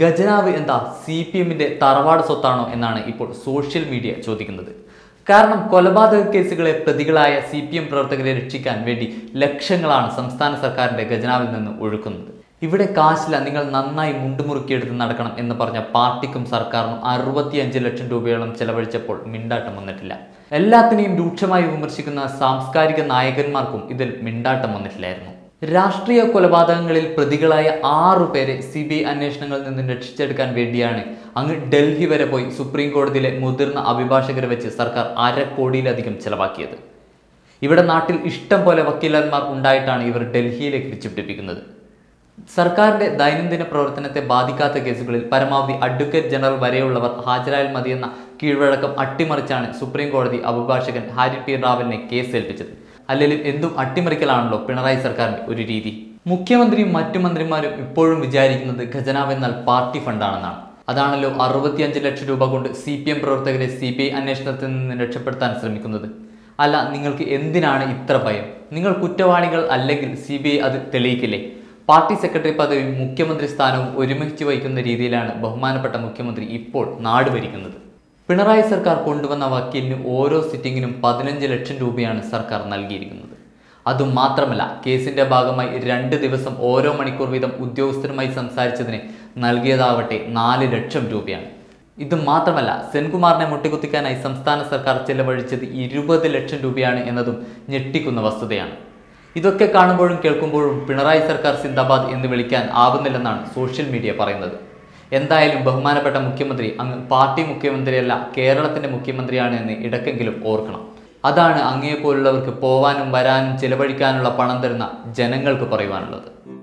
ഖജനാവ് എന്താ C P എമ്മിന്റെ തറവാട് സ്വത്താണോ എന്നാണ് ഇപ്പോൾ സോഷ്യൽ മീഡിയ ചോദിക്കുന്നത്. കാരണം കൊലപാതക കേസുകളെ പ്രതികളായ സി പി എം പ്രവർത്തകരെ രക്ഷിക്കാൻ വേണ്ടി ലക്ഷങ്ങളാണ് സംസ്ഥാന സർക്കാരിന്റെ ഖജനാവിൽ നിന്ന് ഒഴുക്കുന്നത്. ഇവിടെ കാശില്ല നിങ്ങൾ നന്നായി മുണ്ടുമുറുക്കിയെടുത്ത് നടക്കണം എന്ന് പറഞ്ഞ പാർട്ടിക്കും സർക്കാരിനും അറുപത്തിയഞ്ച് ലക്ഷം രൂപയോളം ചെലവഴിച്ചപ്പോൾ മിണ്ടാട്ടം വന്നിട്ടില്ല. എല്ലാത്തിനെയും രൂക്ഷമായി വിമർശിക്കുന്ന സാംസ്കാരിക നായകന്മാർക്കും ഇതിൽ മിണ്ടാട്ടം വന്നിട്ടില്ലായിരുന്നു. രാഷ്ട്രീയ കൊലപാതകങ്ങളിൽ പ്രതികളായ ആറു പേരെ സി ബി ഐ അന്വേഷണങ്ങളിൽ നിന്ന് രക്ഷിച്ചെടുക്കാൻ വേണ്ടിയാണ്. അങ്ങ് ഡൽഹി വരെ പോയി സുപ്രീം കോടതിയിലെ മുതിർന്ന അഭിഭാഷകരെ വെച്ച് സർക്കാർ അര കോടിയിലധികം ചെലവാക്കിയത്. ഇവിടെ നാട്ടിൽ ഇഷ്ടം പോലെ വക്കീലന്മാർ ഉണ്ടായിട്ടാണ് ഇവർ ഡൽഹിയിലേക്ക് പിടിച്ചുപിടിപ്പിക്കുന്നത്. സർക്കാരിന്റെ ദൈനംദിന പ്രവർത്തനത്തെ ബാധിക്കാത്ത കേസുകളിൽ പരമാവധി അഡ്വക്കേറ്റ് ജനറൽ വരെയുള്ളവർ ഹാജരായാൽ മതിയെന്ന കീഴ്വഴക്കം അട്ടിമറിച്ചാണ് സുപ്രീം കോടതി അഭിഭാഷകൻ ഹാരി പി റാവലിനെ കേസ് ഏൽപ്പിച്ചത്. അല്ലെങ്കിൽ എന്തും അട്ടിമറിക്കലാണല്ലോ പിണറായി സർക്കാരിന്റെ ഒരു രീതി. മുഖ്യമന്ത്രിയും മറ്റു മന്ത്രിമാരും ഇപ്പോഴും വിചാരിക്കുന്നത് ഖജനാവ് എന്നാൽ പാർട്ടി ഫണ്ടാണെന്നാണ്. അതാണല്ലോ അറുപത്തിയഞ്ച് ലക്ഷം രൂപ കൊണ്ട് സി പി എം പ്രവർത്തകരെ സി ബി ഐ അന്വേഷണത്തിൽ നിന്ന് രക്ഷപ്പെടുത്താൻ ശ്രമിക്കുന്നത്. അല്ല നിങ്ങൾക്ക് എന്തിനാണ് ഇത്ര ഭയം? നിങ്ങൾ കുറ്റവാളികൾ അല്ലെങ്കിൽ സി ബി ഐ അത് തെളിയിക്കില്ലേ? പാർട്ടി സെക്രട്ടറി പദവിയും മുഖ്യമന്ത്രി സ്ഥാനവും ഒരുമിച്ച് വഹിക്കുന്ന രീതിയിലാണ് ബഹുമാനപ്പെട്ട മുഖ്യമന്ത്രി ഇപ്പോൾ നാട് ഭരിക്കുന്നത്. പിണറായി സർക്കാർ കൊണ്ടുവന്ന വക്കീലിന് ഓരോ സിറ്റിങ്ങിനും പതിനഞ്ച് ലക്ഷം രൂപയാണ് സർക്കാർ നൽകിയിരിക്കുന്നത്. അതുമാത്രമല്ല കേസിന്റെ ഭാഗമായി രണ്ട് ദിവസം ഓരോ മണിക്കൂർ വീതം ഉദ്യോഗസ്ഥരുമായി സംസാരിച്ചതിന് നൽകിയതാവട്ടെ നാല് ലക്ഷം രൂപയാണ്. ഇത് മാത്രമല്ല സെൻകുമാറിനെ മുട്ടിക്കുത്തിക്കാനായി സംസ്ഥാന സർക്കാർ ചെലവഴിച്ചത് ഇരുപത് ലക്ഷം രൂപയാണ് എന്നതും ഞെട്ടിക്കുന്ന വസ്തുതയാണ്. ഇതൊക്കെ കാണുമ്പോഴും കേൾക്കുമ്പോഴും പിണറായി സർക്കാർ സിന്ദാബാദ് എന്ന് വിളിക്കാൻ ആവുന്നില്ലെന്നാണ് സോഷ്യൽ മീഡിയ പറയുന്നത്. എന്തായാലും ബഹുമാനപ്പെട്ട മുഖ്യമന്ത്രി അങ്ങ് പാർട്ടി മുഖ്യമന്ത്രിയല്ല കേരളത്തിന്റെ മുഖ്യമന്ത്രിയാണ് എന്ന് ഇടയ്ക്കെങ്കിലും ഓർക്കണം. അതാണ് അങ്ങേപ്പോലുള്ളവർക്ക് പോവാനും വരാനും ചിലവഴിക്കാനുള്ള പണം തരുന്ന ജനങ്ങൾക്ക് പറയുവാനുള്ളത്.